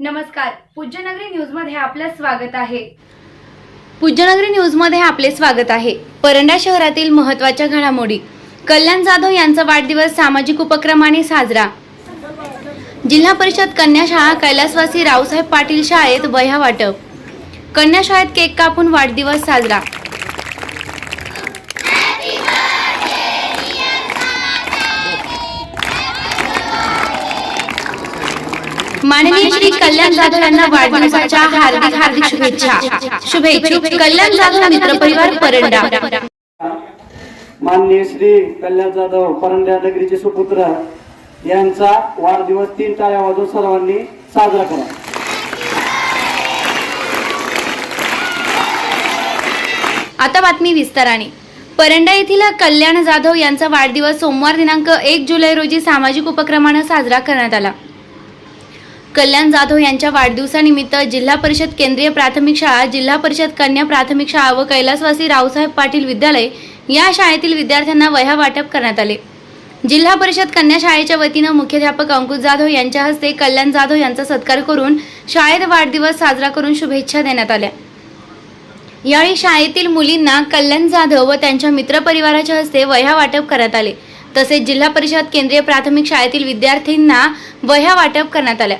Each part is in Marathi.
नमस्कार पूज्यनगरी न्यूजमध्ये आपलं स्वागत आहे. पूज्यनगरी न्यूजमध्ये आपले स्वागत आहे. परंडा शहरातील महत्त्वाच्या घडामोडी. कल्याण जाधव यांचा वाढदिवस सामाजिक उपक्रमाने साजरा. जिल्हा परिषद कन्या शाळा कैलासवासी रावसाहेब पाटील शाळेत वह्या वाटप. कन्या शाळेत केक कापून वाढदिवस साजरा. माननीय श्री कल्याण जाधव यांना वाढदिवसाच्या हार्दिक हार्दिक शुभेच्छा. शुभेच्छुक कल्याण जाधव मित्र परिवार परंडा. माननीय श्री कल्याण जाधव परंड्या नगरीचे सुपुत्र यांचा वाढदिवस तीन टाळ्या वाजून सर्वांनी साजरा करा. आता बातमी विस्ताराने. परंडा येथील कल्याण जाधव यांचा वाढदिवस सोमवार दिनांक एक जुलै रोजी सामाजिक उपक्रमानं साजरा करण्यात आला. कल्याण जाधव यांच्या वाढदिवसानिमित्त जिल्हा परिषद केंद्रीय प्राथमिक शाळा जिल्हा परिषद कन्या प्राथमिक शाळा व कैलासवासी रावसाहेब पाटील विद्यालय या शाळेतील विद्यार्थ्यांना वह्या वाटप करण्यात आले. जिल्हा परिषद कन्या शाळेच्या वतीनं मुख्याध्यापक अंकुश जाधव यांच्या हस्ते कल्याण जाधव यांचा सत्कार करून शाळेत वाढदिवस साजरा करून शुभेच्छा देण्यात आल्या. यावेळी शाळेतील मुलींना कल्याण जाधव व त्यांच्या मित्रपरिवाराच्या हस्ते वह्या वाटप करण्यात आले. तसेच जिल्हा परिषद केंद्रीय प्राथमिक शाळेतील विद्यार्थ्यांना वह्या वाटप करण्यात आल्या.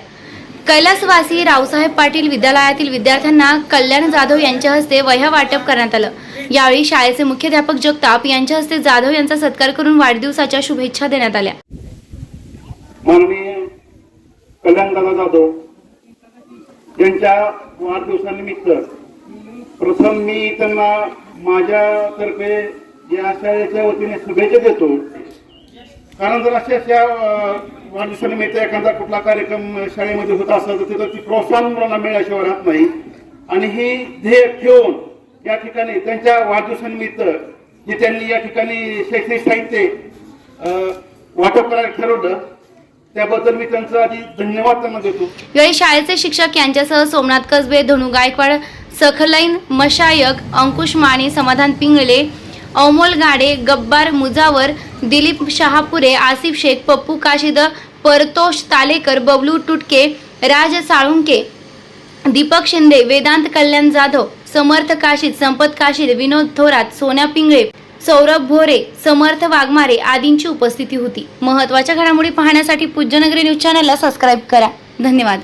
कैलासवासी रावसाहेब पाटील विद्यालयातील विद्यार्थ्यांना कल्याण जाधव यांच्या हस्ते वह्या वाटप करण्यात आलं. यावेळी शाळेचे मुख्याध्यापक जगताप यांच्या हस्ते जाधव यांचा सत्कार करून वाढदिवसाच्या शुभेच्छा देण्यात आल्या. माननीय कल्याणदादा जाधव यांच्या वाढदिवसानिमित्त प्रथम मी त्यांना माझ्यातर्फे या शाळेच्या वतीने शुभेच्छा देतो. कारण जर अशा अशा वाढदिवसानिमित्त एखादा कुठला कार्यक्रम शाळेमध्ये होत असेल तर तिथं ती प्रोत्साहन मुलांना मिळाल्याशिवाय राहत नाही. आणि ही ध्येय ठेवून या ठिकाणी त्यांच्या वाढदिवसानिमित्त जे त्यांनी या ठिकाणी शैक्षणिक साहित्य वाटप करायला ठरवलं त्याबद्दल मी त्यांचा आधी धन्यवाद त्यांना देतो. यावेळी शाळेचे शिक्षक यांच्यासह सोमनाथ कसबे धनु गायकवाड सखलाईन मशायक अंकुश माने समाधान पिंगळे अमोल गाडे गब्बार मुजावर दिलीप शहापुरे आसिफ शेख पप्पू काशिद परतोष तालेकर बबलू टुटके राज साळुंके दीपक शिंदे वेदांत कल्याण जाधव समर्थ काशीद संपत काशीद विनोद थोरात सोन्या पिंगळे सौरभ भोरे समर्थ वाघमारे आदींची उपस्थिती होती. महत्त्वाच्या घडामोडी पाहण्यासाठी पूज्यनगरी न्यूज चॅनलला सबस्क्राईब करा. धन्यवाद.